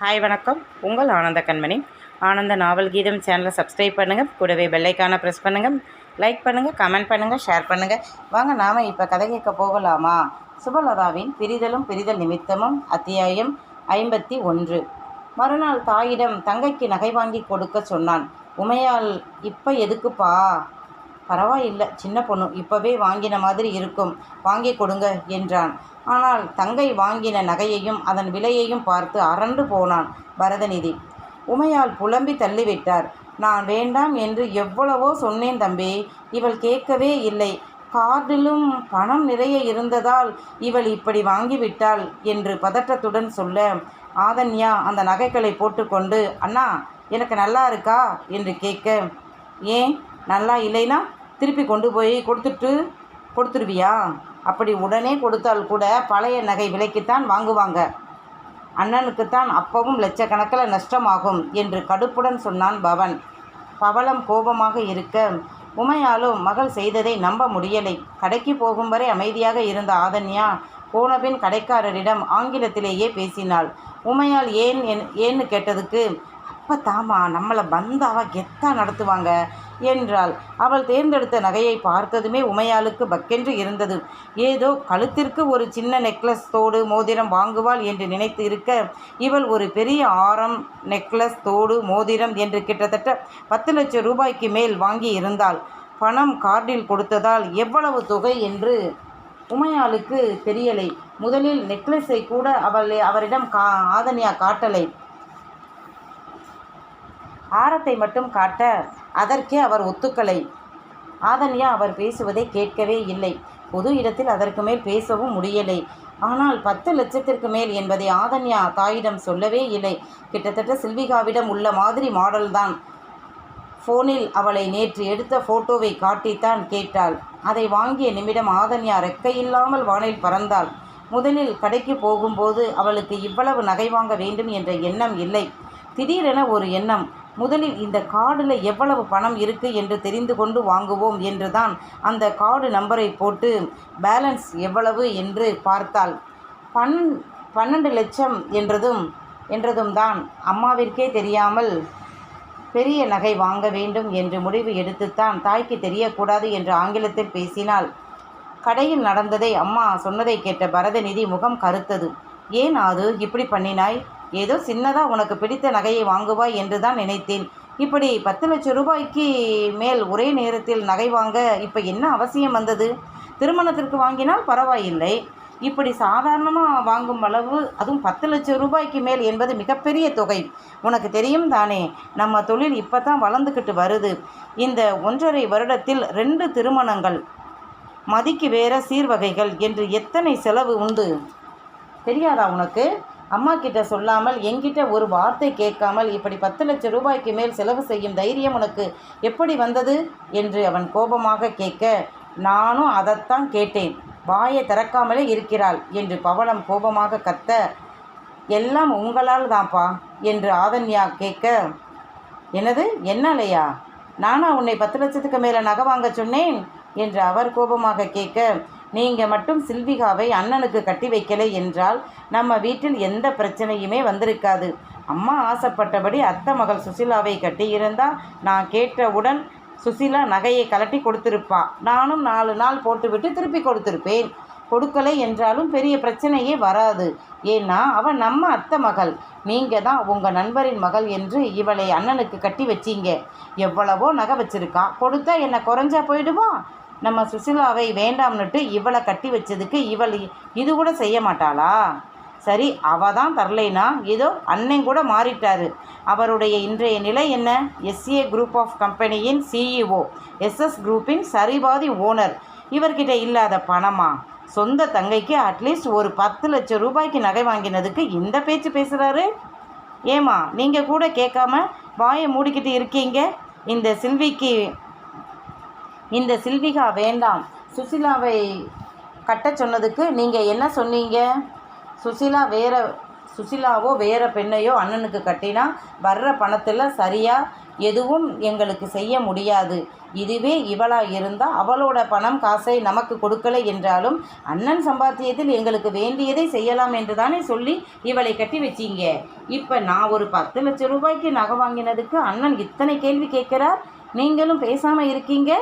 Hi வணக்கம். உங்கள் ஆனந்த கண்மணி. ஆனந்த நாவல் கீதம் சேனலை சப்ஸ்கிரைப் பண்ணுங்கள் கூடவே பெல்லைக்கான ப்ரெஸ் பண்ணுங்கள் லைக் பண்ணுங்கள் கமெண்ட் பண்ணுங்கள் ஷேர் பண்ணுங்கள் வாங்க நாம் இப்போ கதை கேட்க போகலாமா? சுபலதாவின் பிரிதலும் பிரிதல் நிமித்தமும் அத்தியாயம் ஐம்பத்தி ஒன்று. மறுநாள் தாயிடம் தங்கைக்கு நகை வாங்கி கொடுக்க சொன்னான். உமையால் இப்போ எதுக்குப்பா? பரவாயில்லை சின்ன பொண்ணு இப்போவே வாங்கின மாதிரி இருக்கும். வாங்கி கொடுங்க என்றான். ஆனால் தங்கை வாங்கின நகையையும் அதன் விலையையும் பார்த்து அரண்டு போனான் பரதநிதி. உமையால் புலம்பி தள்ளிவிட்டார். நான் வேண்டாம் என்று எவ்வளவோ சொன்னேன் தம்பி. இவள் கேட்கவே இல்லை. கார்டிலும் பணம் நிறைய இருந்ததால் இவள் இப்படி வாங்கிவிட்டாள் என்று பதற்றத்துடன் சொல்ல ஆதன்யா அந்த நகைகளை போட்டுக்கொண்டு அண்ணா எனக்கு நல்லா இருக்கா? என்று கேட்க ஏன் நல்லா இல்லைனா திருப்பி கொண்டு போய் கொடுத்துட்டு கொடுத்துருவியா? அப்படி உடனே கொடுத்தால் கூட பழைய நகை விலைக்குத்தான் வாங்குவாங்க. அண்ணனுக்குத்தான் அப்பவும் லட்சக்கணக்கில் நஷ்டமாகும் என்று கடுப்புடன் சொன்னான் பவன். பவளம் கோபமாக இருக்க உமையாலும் மகள் செய்ததை நம்ப முடியலை. கடைக்கு போகும் வரை அமைதியாக இருந்த ஆதன்யா போனபின் கடைக்காரரிடம் ஆங்கிலத்திலேயே பேசினாள். உமையால் ஏன் என்- ஏன்னு கேட்டதுக்கு அப்போ தாமா நம்மளை பந்தாவா கெத்தா நடத்துவாங்க? என்றாள். அவள் தேர்ந்தெடுத்த நகையை பார்த்ததுமே உமையாளுக்கு பக்கென்று இருந்தது. ஏதோ கழுத்திற்கு ஒரு சின்ன நெக்லஸ் தோடு மோதிரம் வாங்குவாள் என்று நினைத்து இருக்க இவள் ஒரு பெரிய ஆரம் நெக்லஸ் தோடு மோதிரம் என்று கிட்டத்தட்ட பத்து லட்சம் ரூபாய்க்கு மேல் வாங்கி இருந்தாள். பணம் கார்டில் கொடுத்ததால் எவ்வளவு தொகை என்று உமையாளுக்கு தெரியலை. முதலில் நெக்லஸை கூட அவள் அவரிடம் கா ஆதனியா காட்டலை. ஆரத்தை மட்டும் காட்ட அதற்கே அவர் ஒத்துக்கலை. ஆதன்யா அவர் பேசுவதை கேட்கவே இல்லை. பொது இடத்தில் அதற்கு மேல் பேசவும் முடியலை. ஆனால் பத்து லட்சத்திற்கு மேல் என்பதை ஆதன்யா தாயிடம் சொல்லவே இல்லை. கிட்டத்தட்ட சில்விகாவிடம் உள்ள மாதிரி மாடல்தான். ஃபோனில் அவளை நேற்று எடுத்த ஃபோட்டோவை காட்டித்தான் கேட்டாள். அதை வாங்கிய நிமிடம் ஆதன்யா ரெக்கையில்லாமல் வானில் பறந்தாள். முதலில் கடைக்கு போகும்போது அவளுக்கு இவ்வளவு நகை வாங்க வேண்டும் என்ற எண்ணம் இல்லை. திடீரென ஒரு எண்ணம் முதலில் இந்த கார்டில் எவ்வளவு பணம் இருக்குது என்று தெரிந்து கொண்டு வாங்குவோம் என்றுதான் அந்த கார்டு நம்பரை போட்டு பேலன்ஸ் எவ்வளவு? என்று பார்த்தாள். பன் பன்னெண்டு லட்சம் என்றதும் என்றதும் தான் அம்மாவிற்கே தெரியாமல் பெரிய நகை வாங்க வேண்டும் என்று முடிவு எடுத்துத்தான். தாய்க்கு தெரியக்கூடாது என்று ஆங்கிலத்தில் பேசினாள். கடையில் நடந்ததை அம்மா சொன்னதை கேட்ட பரதநிதி முகம் கருத்தது. ஏன் அது இப்படி பண்ணினாய்? ஏதோ சின்னதாக உனக்கு பிடித்த நகையை வாங்குவாய் என்று தான் நினைத்தேன். இப்படி பத்து லட்சம் ரூபாய்க்கு மேல் ஒரே நேரத்தில் நகை வாங்க இப்போ என்ன அவசியம் வந்தது? திருமணத்திற்கு வாங்கினால் பரவாயில்லை. இப்படி சாதாரணமாக வாங்கும் அளவு அதுவும் பத்து லட்சம் ரூபாய்க்கு மேல் என்பது மிகப்பெரிய தொகை. உனக்கு தெரியும் தானே நம்ம தொழில் இப்போ தான் வளர்ந்துக்கிட்டு வருது. இந்த ஒன்றரை வருடத்தில் ரெண்டு திருமணங்கள். மதிக்கு வேற சீர்வகைகள் என்று எத்தனை செலவு உண்டு? தெரியாதா உனக்கு? அம்மா கிட்ட சொல்லாமல் என்கிட்ட ஒரு வார்த்தை கேட்காமல் இப்படி பத்து லட்சம் ரூபாய்க்கு மேல் செலவு செய்யும் தைரியம் உனக்கு எப்படி வந்தது? என்று அவன் கோபமாக கேட்க நானும் அதைத்தான் கேட்டேன். வாயை திறக்காமலே இருக்கிறாள் என்று பவளம் கோபமாக கத்த எல்லாம் உங்களால் தான்ப்பா என்று ஆதன்யா கேட்க என்னது? என்னாலையா? நானா உன்னை பத்து லட்சத்துக்கு மேலே நகை வாங்க சொன்னேன்? என்று அவர் கோபமாக கேட்க நீங்கள் மட்டும் சில்விகாவை அண்ணனுக்கு கட்டி வைக்கலை என்றால் நம்ம வீட்டில் எந்த பிரச்சனையுமே வந்திருக்காது. அம்மா ஆசைப்பட்டபடி அத்தை மகள் சுசிலாவை கட்டியிருந்தால் நான் கேட்டவுடன் சுசிலா நகையை கலட்டி கொடுத்துருப்பா. நானும் நாலு நாள் போட்டுவிட்டு திருப்பி கொடுத்துருப்பேன். கொடுக்கலை என்றாலும் பெரிய பிரச்சனையே வராது. ஏன்னா அவன் நம்ம அத்தை மகள். நீங்கள் தான் உங்கள் நண்பரின் மகள் என்று இவளை அண்ணனுக்கு கட்டி வச்சீங்க. எவ்வளவோ நகை வச்சிருக்கா. கொடுத்தா என்ன குறைஞ்சா போயிடுவா? நம்ம சுசிலாவை வேண்டாம்னுட்டு இவளை கட்டி வச்சதுக்கு இவள் இது கூட செய்ய மாட்டாளா? சரி அவ தான் தரலைனா ஏதோ அண்ணன் கூட மாறிட்டாரு. அவருடைய இன்றைய நிலை என்ன? எஸ்ஏ குரூப் ஆஃப் கம்பெனியின் சிஇஓ எஸ்எஸ் குரூப்பின் சரிபாதி ஓனர். இவர்கிட்ட இல்லாத பணமா? சொந்த தங்கைக்கு அட்லீஸ்ட் ஒரு பத்து லட்சம் ரூபாய்க்கு நகை வாங்கினதுக்கு இந்த பேச்சு பேசுகிறாரு ஏமா நீங்கள் கூட கேட்காம வாயை மூடிக்கிட்டு இருக்கீங்க? இந்த சில்விக்கு இந்த சில்விகா வேண்டாம். சுசிலாவை கட்டச் சொன்னதுக்கு நீங்கள் என்ன சொன்னீங்க? சுசிலா வேற சுசிலாவோ வேற பெண்ணையோ அண்ணனுக்கு கட்டினா வர்ற பணத்தில் சரியாக எதுவும் எங்களுக்கு செய்ய முடியாது. இதுவே இவளாக இருந்தால் அவளோட பணம் காசை நமக்கு கொடுக்கலை என்றாலும் அண்ணன் சம்பாத்தியத்தில் எங்களுக்கு வேண்டியதை செய்யலாம் என்று தானே சொல்லி இவளை கட்டி வச்சீங்க. இப்போ நான் ஒரு பத்து லட்சம் ரூபாய்க்கு நகை வாங்கினதுக்கு அண்ணன் இத்தனை கேள்வி கேட்குறார்? நீங்களும் பேசாமல் இருக்கீங்க?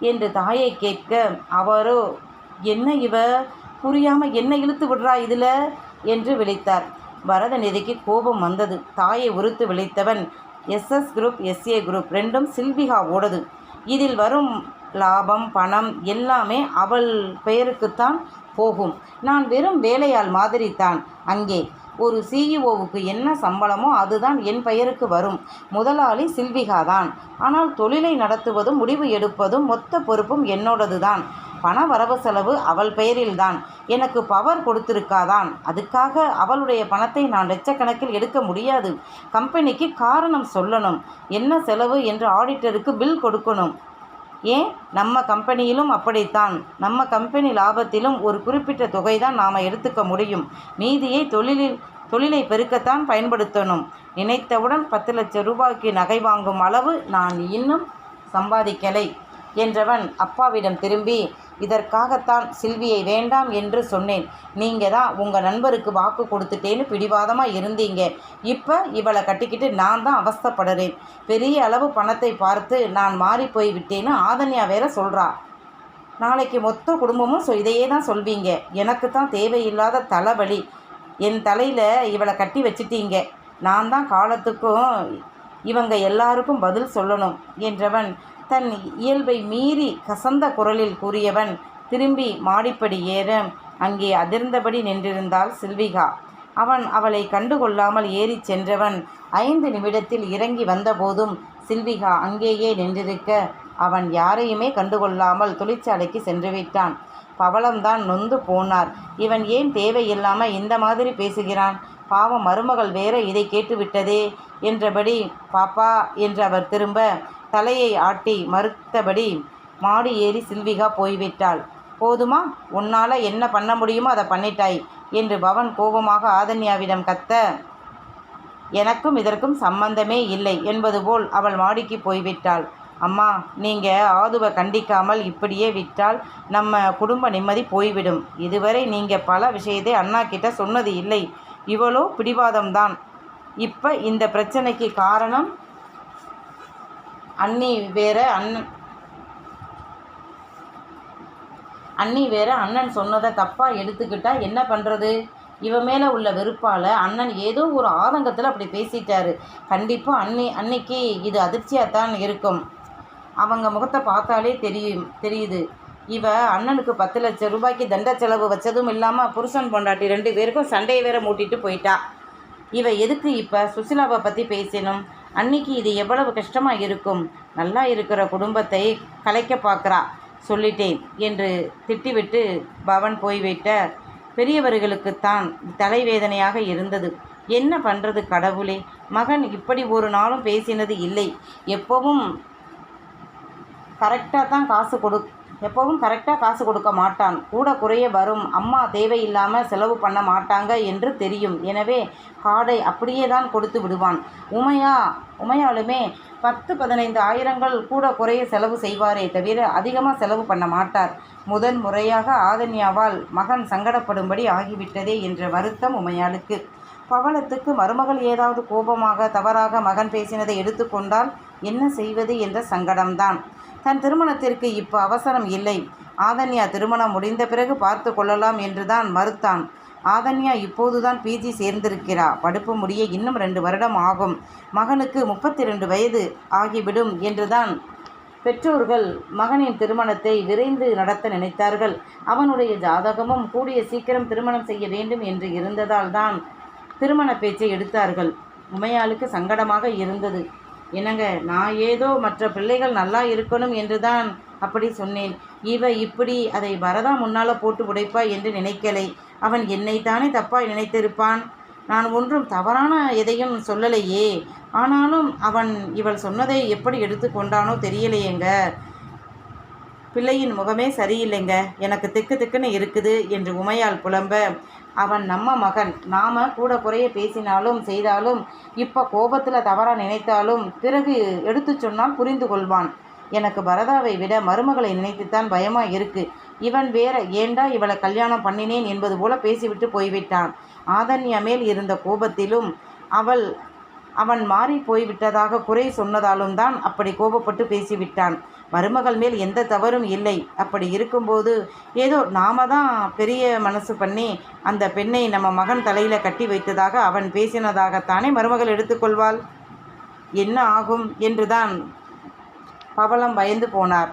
என்று தாயை கேட்க அவரோ என்ன இவ? புரியாமல் என்ன இழுத்து விடுறா இதில்? என்று விழித்தார். வரதநிதிக்கு கோபம் வந்தது. தாயை உறுத்து விழித்தவன் எஸ்எஸ் குரூப் எஸ்ஏ குரூப் ரெண்டும் சில்விகா ஓடுது. இதில் வரும் லாபம் பணம் எல்லாமே அவள் பெயருக்குத்தான் போகும். நான் வெறும் வேலையாள் மாதிரி தான் அங்கே ஒரு சிஇஓவுக்கு என்ன சம்பளமோ அதுதான் என் பெயருக்கு வரும். முதலாளி சில்விகா தான். ஆனால் தொழிலை நடத்துவதும் முடிவு எடுப்பதும் மொத்த பொறுப்பும் என்னோடது தான் பண வரவு செலவு அவள் பெயரில்தான். எனக்கு பவர் கொடுத்திருக்காதான். அதுக்காக அவளுடைய பணத்தை நான் லட்சக்கணக்கில் எடுக்க முடியாது. கம்பெனிக்கு காரணம் சொல்லணும். என்ன செலவு என்று ஆடிட்டருக்கு பில் கொடுக்கணும். ஏன்? நம்ம கம்பெனியிலும் அப்படித்தான். நம்ம கம்பெனி லாபத்திலும் ஒரு குறிப்பிட்ட தொகை தான் நாம் எடுத்துக்க முடியும். மீதியை தொழிலில் தொழிலை பெருக்கத்தான் பயன்படுத்தணும். நினைத்தவுடன் பத்து லட்சம் ரூபாய்க்கு நகை வாங்கும் அளவு நான் இன்னும் சம்பாதிக்கலை என்றவன் அப்பாவிடம் திரும்பி இதற்காகத்தான் சில்வியை வேண்டாம் என்று சொன்னேன். நீங்கள் தான் உங்கள் நண்பருக்கு வாக்கு கொடுத்துட்டேன்னு பிடிவாதமாக இருந்தீங்க. இப்போ இவளை கட்டிக்கிட்டு நான் தான் அவஸ்தைப்படுறேன். பெரிய அளவு பணத்தை பார்த்து நான் மாறி போய் விட்டேன்னு ஆதன்யா வேற சொல்கிறா நாளைக்கு மொத்த குடும்பமும் சொ இதையே தான் சொல்வீங்க. எனக்கு தான் தேவையில்லாத தலைவலி. என் தலையில் இவளை கட்டி வச்சிட்டீங்க. நான் தான் காலத்துக்கும் இவங்க எல்லாருக்கும் பதில் சொல்லணும் என்றவன் தன் இயல்பை மீறி கசந்த குரலில் கூறியவன் திரும்பி மாடிப்படி ஏற அங்கே அதிர்ந்தபடி நின்றிருந்தாள் சில்விகா. அவன் அவளை கண்டுகொள்ளாமல் ஏறிச் சென்றவன் ஐந்து நிமிடத்தில் இறங்கி வந்தபோதும் சில்விகா அங்கேயே நின்றிருக்க அவன் யாரையுமே கண்டுகொள்ளாமல் தொழிற்சாலைக்கு சென்றுவிட்டான் பவளம்தான் நொந்து போனார். இவன் ஏன் தேவையில்லாமல் இந்த மாதிரி பேசுகிறான்? பாவம் மருமகள் வேற இதை கேட்டுவிட்டதே என்றபடி பாப்பா என்று அவர் திரும்ப தலையை ஆட்டி மறுத்தபடி மாடி ஏறி சில்விகா போய்விட்டாள். போதுமா உன்னால் என்ன பண்ண முடியுமோ அதை பண்ணிட்டாய் என்று பவன் கோபமாக ஆதன்யாவிடம் கத்த எனக்கும் இதற்கும் சம்பந்தமே இல்லை என்பது போல் அவள் மாடிக்கு போய்விட்டாள். அம்மா நீங்கள் ஆதுவை கண்டிக்காமல் இப்படியே விட்டால் நம்ம குடும்ப நிம்மதி போய்விடும். இதுவரை நீங்கள் பல விஷயத்தை அண்ணா கிட்ட சொன்னது இல்லை. இவளோ பிடிவாதம்தான். இப்போ இந்த பிரச்சனைக்கு காரணம் அண்ணி வேற அண்ணன் அண்ணி வேற அண்ணன் சொன்னதை தப்பாக எடுத்துக்கிட்டா என்ன பண்ணுறது இவ மேலே உள்ள வெறுப்பால் அண்ணன் ஏதோ ஒரு ஆதங்கத்தில் அப்படி பேசிட்டாரு. கண்டிப்பாக அன்னி அன்னைக்கு இது அதிர்ச்சியாக தான் இருக்கும். அவங்க முகத்தை பார்த்தாலே தெரியும் தெரியுது. இவ அண்ணனுக்கு பத்து லட்சம் ரூபாய்க்கு தண்ட செலவு வச்சதும் இல்லாமல் புருஷன் பொண்டாட்டி ரெண்டு பேருக்கும் சண்டையை வேற மூட்டிட்டு போயிட்டா. இவ எதுக்கு இப்போ சுசிலாவை பற்றி பேசணும்? அன்னைக்கு இது எவ்வளவு கஷ்டமாக இருக்கும்? நல்லா இருக்கிற குடும்பத்தை கலைக்க பார்க்குறா சொல்லிட்டேன் என்று திட்டிவிட்டு பவன் போய்விட்ட பெரியவர்களுக்குத்தான் தலைவேதனையாக இருந்தது. என்ன பண்ணுறது கடவுளே? மகன் இப்படி ஒரு நாளும் பேசினது இல்லை. எப்பவும் கரெக்டாக தான் காசு கொடு எப்பவும் கரெக்டாக காசு கொடுக்க மாட்டான். கூட குறைய வரும். அம்மா தேவையில்லாமல் செலவு பண்ண மாட்டாங்க என்று தெரியும். எனவே கார்டை அப்படியே தான் கொடுத்து விடுவான். உமையா உமையாலுமே பத்து பதினைந்து ஆயிரங்கள் கூட குறைய செலவு செய்வாரே தவிர அதிகமாக செலவு பண்ண மாட்டார். முதன் முறையாக ஆதன்யாவால் மகன் சங்கடப்படும்படி ஆகிவிட்டதே என்ற வருத்தம் உமையாளுக்கு. பவளத்துக்கு மருமகள் ஏதாவது கோபமாக தவறாக மகன் பேசினதை எடுத்துக்கொண்டால் என்ன செய்வது என்ற சங்கடம்தான். தன் திருமணத்திற்கு இப்போ அவசரம் இல்லை. ஆதன்யா திருமணம் முடிந்த பிறகு பார்த்து கொள்ளலாம் என்றுதான் மறுத்தான். ஆதன்யா இப்போதுதான் பிஜி சேர்ந்திருக்கிறா. படுப்பு முடிய இன்னும் ரெண்டு வருடம் ஆகும். மகனுக்கு முப்பத்தி ரெண்டு வயது ஆகிவிடும் என்றுதான் பெற்றோர்கள் மகனின் திருமணத்தை விரைந்து நடத்த நினைத்தார்கள். அவனுடைய ஜாதகமும் கூடிய சீக்கிரம் திருமணம் செய்ய வேண்டும் என்று இருந்ததால் தான் திருமண பேச்சை எடுத்தார்கள். உமையாளுக்கு சங்கடமாக இருந்தது. என்னங்க நான் ஏதோ மற்ற பிள்ளைகள் நல்லா இருக்கணும் என்று தான் அப்படி சொன்னேன். இவ இப்படி அதை வரதா முன்னால் போட்டு உடைப்பா என்று நினைக்கலை. அவன் என்னைத்தானே தப்பாய் நினைத்திருப்பான். நான் ஒன்றும் தவறான எதையும் சொல்லலையே. ஆனாலும் அவன் இவள் சொன்னதை எப்படி எடுத்துக்கொண்டானோ தெரியலையேங்க. பிள்ளையின் முகமே சரியில்லைங்க. எனக்கு திக்கு திக்குன்னு இருக்குது என்று உமையால் புலம்ப. அவன் நம்ம மகன். நாம கூட குறைய பேசினாலும் செய்தாலும் இப்போ கோபத்தில் தவறாக நினைத்தாலும் பிறகு எடுத்துச் சொன்னால் புரிந்து கொள்வான். எனக்கு பரதாவை விட மருமகளை நினைத்துத்தான் பயமாக இருக்கு. இவன் வேற ஏண்டா இவளை கல்யாணம் பண்ணினேன் என்பது போல பேசிவிட்டு போய்விட்டான். ஆதன்யா மேல் இருந்த கோபத்திலும் அவள் அவன் மாறி போய்விட்டதாக குறை சொன்னதாலும் தான் அப்படி கோபப்பட்டு பேசிவிட்டான். மருமகள் மேல் எந்த தவறும் இல்லை. அப்படி இருக்கும்போது ஏதோ நாம தான் பெரிய மனசு பண்ணி அந்த பெண்ணை நம்ம மகன் தலையில் கட்டி வைத்ததாக அவன் பேசினதாகத்தானே மருமகள் எடுத்துக்கொள்வாள்? என்ன ஆகும்? என்றுதான் பவளம் பயந்து போனார்.